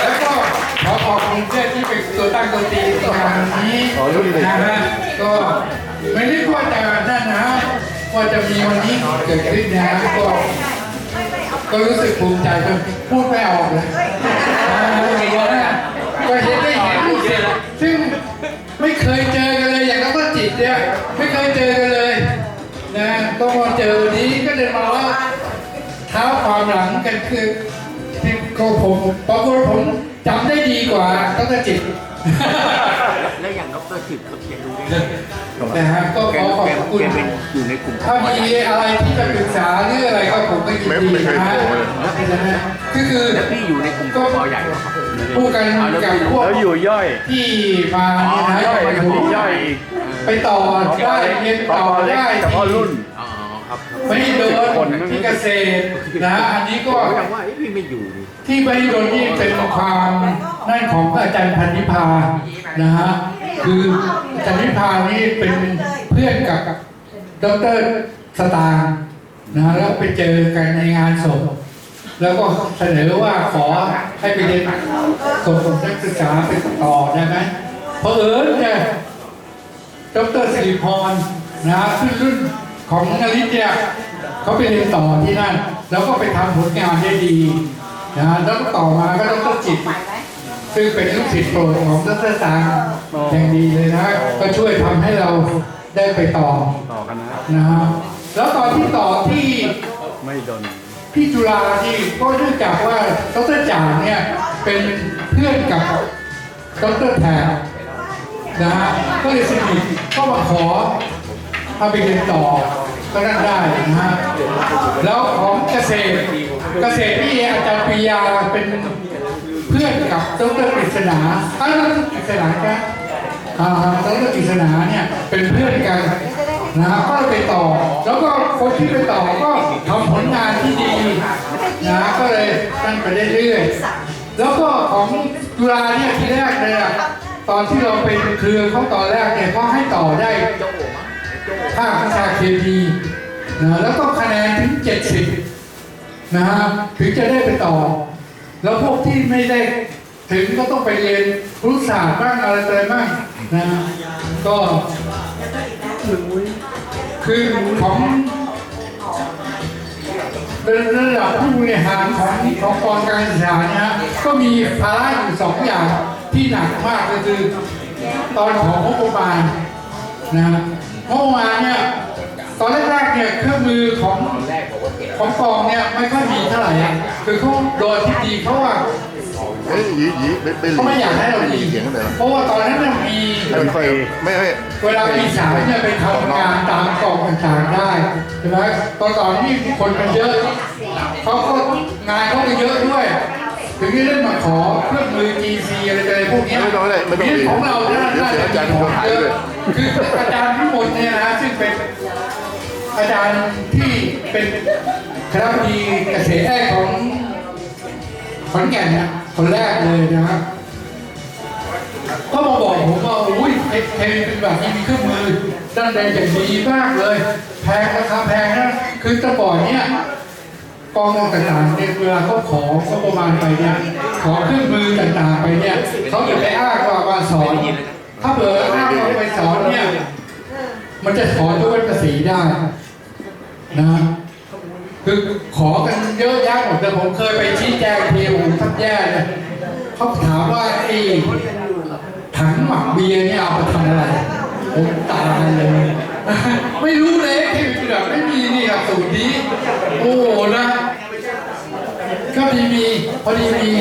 แล้วก็ขอขอบคุณเพื่อนที่เป็นตัวตั้งตัวตีในงานนี้นะฮะก็ไม่ได้ว่าจะนั่นนะว่าจะมีวันนี้เกิดขึ้นนะก็ก็รู้สึกภูมิใจจนพูดไม่ออกเลยก็เห็นได้เห็นลูกศิษย์ซึ่งไม่เคยเจอกันเลยอย่างนักจิตเนี่ยไม่เคยเจอกันเลยนะก็มาเจอวันนี้ก็เลยมาว่าเท้าความหลังกันคือ ก็ผมปรากฏผมจำได้ดีกว่าตั้งแต่จิต แล้วอย่างดรจิตเขาเขียนรู้ได้ไงนะฮะก็ขอขอบแกคุณ แกเป็นอยู่ในกลุ่ม ถ้ามีอะไรที่จะปรึกษาหรืออะไรก็ผมก็ยินดีนะฮะก็คือแล้วพี่อยู่ในกลุ่มก็ปอใหญ่พูดกันกับพวกแล้วอยู่ย่อยที่มาเนี่ยนะย่อยไปกับดูที่ย่อย ไปต่อได้เรียนต่อได้ เฉพาะรุ่น ครับไม่โดนที่เกษตรนะฮะอันนี้ก็ก็ยังว่าเอ้พี่ไม่อยู่นี่ที่ไม่โดนนี่เป็นความนั่นของอาจารย์พันธิพานะฮะคืออาจารย์พันธิพานี่เป็นเพื่อนกับดรสตางค์นะฮะแล้วไปเจอกันในงานศพแล้วก็เสนอว่าขอให้ไปเรียนส่งนักศึกษาไปต่อได้ไหมเพราะเอิญเนี่ยดรสิริพรนะฮะขึ้นรุ่น ของนริตเนี่ยเขาไปเรียนต่อที่นั่น แล้วก็ไปทำผลงานได้ดีนะแล้วต่อมาก็ดรจิต ซึ่งเป็นลูกศิษย์โปรดของดรตางอย่างดีเลยนะ ก็ช่วยทำให้เราได้ไปต่อต่อกันนะนะฮะแล้วตอนที่ต่อที่ไม่โดนที่จุฬาที่ก็เนื่องจากว่าดรจ่างเนี่ยเป็นเพื่อนกับดรแทนนะฮะก็เลยสนิทก็มาขอพาไปเรียนต่อ ก็นั่นได้นะฮะแล้วของเกษตรเกษตรที่อาจารย์ปริยาเป็นเพื่อนกับดรปริศนาอ้าวดรปริศนาครับอ่าดรปริศนาเนี่ยเป็นเพื่อนกันนะฮะก็เลยไปต่อ แล้วก็คนที่ไปต่อก็ทำผลงานที่ดีนะก็เลยนั่นไปเรื่อยๆแล้วก็ของจุฬาเนี่ยทีแรกเลยอะตอนที่เราเป็นเครือเขาตอนแรกเนี่ยก็ให้ต่อได้ ภาควิชาเคมีนะแล้วก็คะแนนถึง 70 นะฮะถึงจะได้ไปต่อ แล้วพวกที่ไม่ได้ถึงก็ต้องไปเรียนครุศาสตร์บ้างอะไรอะไรบ้างนะก็คือของระดับผู้บริหารของของกองการศึกษานี่ยก็มีภาระอยู่สองอย่างที่หนักมากก็คือ ตอนของงบประมาณนะ เมื่อวานเนี่ยตอนแรกๆเนี่ยเครื่องมือของของกองเนี่ยไม่ค่อยมีเท่าไหร่อะคือเขาโดยที่ดีเขาว่าเอ้ยหยีหยีไม่ไม่หลีเขาไม่อยากให้เราไม่หดีลีเสียงกันเลยเพราะว่าตอนนั้นเนี่ยมีไม่ค่อยไม่ไม่เวลาปีสามเนี่ยไปทำงานตามกองต่างๆได้ใช่ไหมตอนตอนที่คนมันเยอะเขาก็งานเขาก็เยอะด้วย ถึงจะได้มาขอเครื่องมือ GC อะไรอะไรพวกเนี้ยไม่ต้องไม่ได้ไม่ต้องเรื่องของเราเนี่ยเดี๋ยวน่าเสียจะอาจารย์มีของหายเยเลอะยคืออาจารย์พิมลเนี่ยนะซึ่งเป็นอาจารย์ที่เป็นคณะบดีเกษตรแรกของขอนแก่นนะคนแรกเลยนะครับก็มาบอกผมว่าอุ้ยเอเเป็นแบบนี้มีเครื่องมือด้านใดอย่างดีมากเลย แพงราคาแพงนะคือแตะก่อนเนี่ย กองต่างๆเนี่ยเวลาเขาขอเขาประมาณไปเนี่ยขอเครื่องมือต่างๆไปเนี่ยเขาจะไปอ้างว่ามาสอน ถ้าเผื่ออ้างว่าไปสอนเนี่ยมันจะขอด้วยภาษีได้นะคือขอกันเยอะแยะหมดแต่ผมเคยไปชี้แจงทีผมทับแย่เลยเขาถามว่าไอ้ถังหมักเบียร์เนี่ยเอาไปทำอะไรผมตายเลย ไม่รู้เลยที่แบบไม่มีนี่ครับสูตรนี้ โอ้โหนะก็มีมีพอดีมี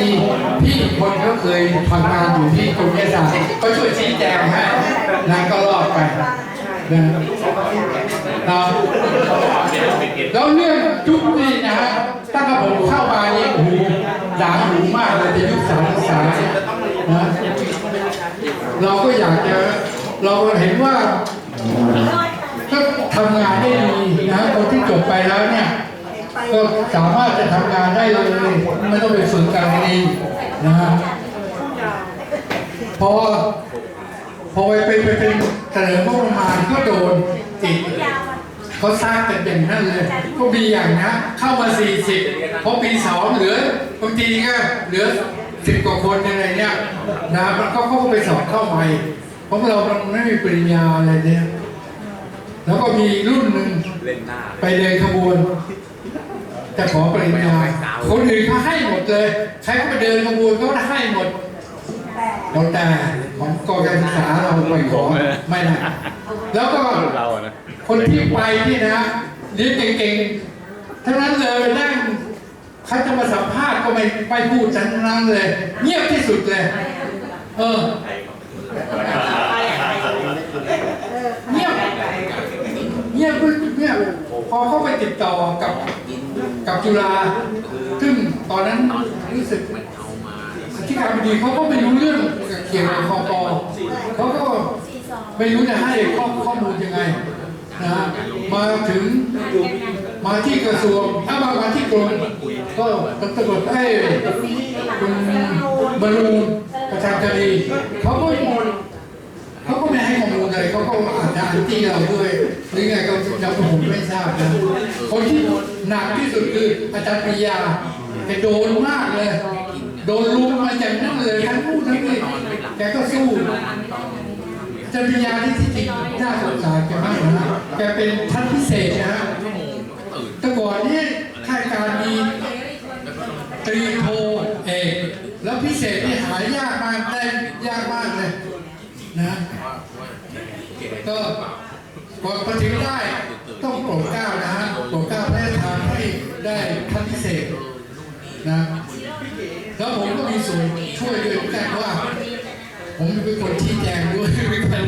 พี่คนก็เคยทำงานอยู่ที่กรมวิทยาศาสตร์ก็ช่วยชี้แจงให้นะก็รอดไปนะแล้วเรื่องยุคนี้นะฮะตั้งแต่ผมเข้ามานี่โอ้โหด่าหูมากเลยในยุคสารศึกษาเนี่ยนะเราก็อยากจะเราเห็นว่า ก็ทำงานได้ดีนะคนที่จบ ไปแล้วเนี่ยก็สามารถจะทำงานได้เลยไม่ต้องไปฝึกกันเองนะฮะพอพอไปเป็นไปเป็นเสนองบประมาณก็โดนติดเขาสร้างกันอย่างนั้นเลยก็มีอย่างนะ เข้ามา 40พอปีสองเหลือบางทีก็เหลือสิบกว่าคนอะไรเนี่ยนะมันก็เขาก็ไปสอบเข้าใหม่เพราะเรามันไม่มีปริญญาอะไรเนี่ยแล้วก็มีรุ่นหนึ่ง เล่นหน้าไปเดินขบวนจะขอปริญญาคนอื่นเขาให้หมดเลย ใครก็ไปเดินขบวนเขาก็ให้หมดเราแต่ของกองการศึกษาเราไปขอไม่ได้แล้วก็เราอะนะคนที่ไปนี่นะเรียนเก่งๆทั้งนั้นเลยนั่งเขาจะมาสัมภาษณ์ก็ไม่ไม่พูดทั้งนั้นเลย เงียบที่สุดเลย เออ เงียบ เงียบเงียบ พอเข้าไปติดต่อกับกับจุฬาซึ่งตอนนั้นรู้สึกที่การบดีเขาก็ไม่รู้เรื่องเกี่ยวกับคอปอเขาก็ไม่รู้จะให้ข้อข้อมูลยังไงนะมาถึงมาที่กระทรวงถ้ามามาที่กรมก็ตำรวจให้คุณบรรลุประชาชนีเขาก็เขาก็ไม่ให้ข้อมูลอะไรเขาก็าจจะอันตี้เราด้วยหรือไงก็จะผมไม่ทราบนะคนที่หนักที่สุดคืออาจารย์ปริยาแกโดนมากเลย โดนลุมมาจากนั่นเลยทั้งพูดทั้งนี่แกก็สู้อาจารย์ปริยาที่ที่จริงน่าสงสารแกมากนะแกเป็นท่านพิเศษนะฮะแต่ก่อนนี้ข้าราชการมีตรีโทเอกแล้วพิเศษนี่หายากมากได้ยากมากเลยนะ ก็กว่าถึงได้ ต้องโปรดเกล้านะฮะโปรดเกล้าพระราชทานให้ได้ท่านพิเศษนะแล้วผมก็มีส่วนช่วยด้วยเหมือนกันว่า ผมเป็นคนชี้แจงด้วยเหมือนกัน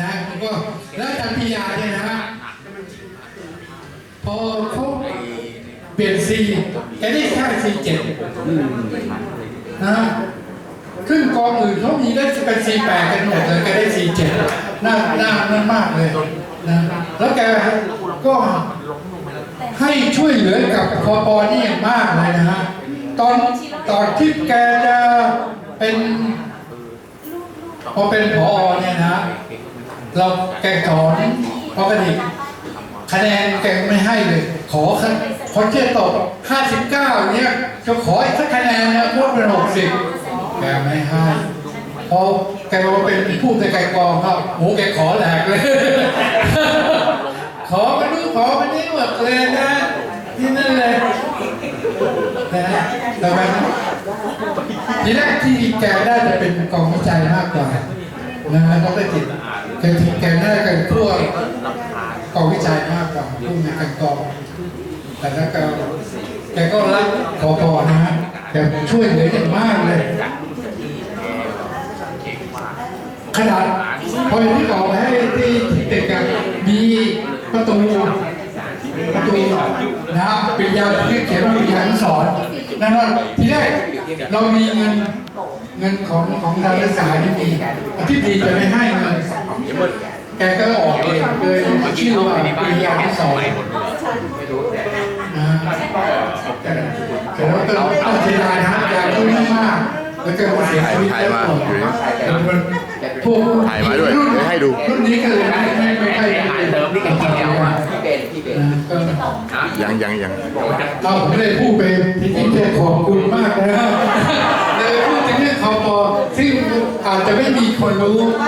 นะก็แล้วอาจารย์พิยาเนี่ยนะฮะพอเขาเปลี่ยนซีแกได้แค่ซีเจ็ดนะฮะซึ่งกองอื่นเขามีได้เป็นสี่แปดกันหมดเลยแกได้สีเจ็ด น่าน่าน่ามากเลยนะแล้วแกก็ให้ช่วยเหลือกับคอปอนี่อย่างมากเลยนะฮะตอนตอนที่แกจะเป็นพอเป็นพอเนี่ยนะเราแกสอนปกติคะแนนแกไม่ให้เลย ขอคะคนที่ตก59เนี่ยจะขออีกสักคะแนนนะพวกเป็น60แกไม่ให้พอ แกมาเป็นผู้ในไกลกองครับโอ้แกขอแหลกเลย ขอไปนู่นขอไปนี่หมดเลยนะที่นั่นเลยนะแต่ว่าทีแรกที่แกได้จะเป็นกองวิจัยมากกว่านะฮะต้องได้ติดแกแกน่าจะเป็นพวกกองวิจัยมากกว่าผู้ในการกองแต่แล้วก็แกก็รักขอพอนะฮะแกช่วยเหลืออย่างมากเลย ขนาดพออย่างที่บอกให้ที่ที่เด็กอะมีประตูประตูนะครับปริญญาที่เขียนว่าปริญญานุสอนนั่นว่าทีแรกเรามีเงินเงินของของทางรัฐศาสตร์ที่มีอธิบดีจะไม่ให้เงินแกก็ออกเองเลยชื่อว่าปริญญานุสอนแต่แต่ว่าต้องเสียดายนะอยากรู้มากแล้วก็มาเสียชีวิตแล้วก่อนพวก ถ่ายมาด้วยเดี๋ยวให้ดู รุ่นนี้ก็เลยไม่ไม่ไม่ค่อยหายเติมนี่กันกินแล้วอะเป็นที่เป็นนะยังยังยังเราผมเลยพูดไปที่จริงจะขอบคุณมากนะเลยพูดถึงเรื่องคอปอซึ่งอาจจะไม่มีคนรู้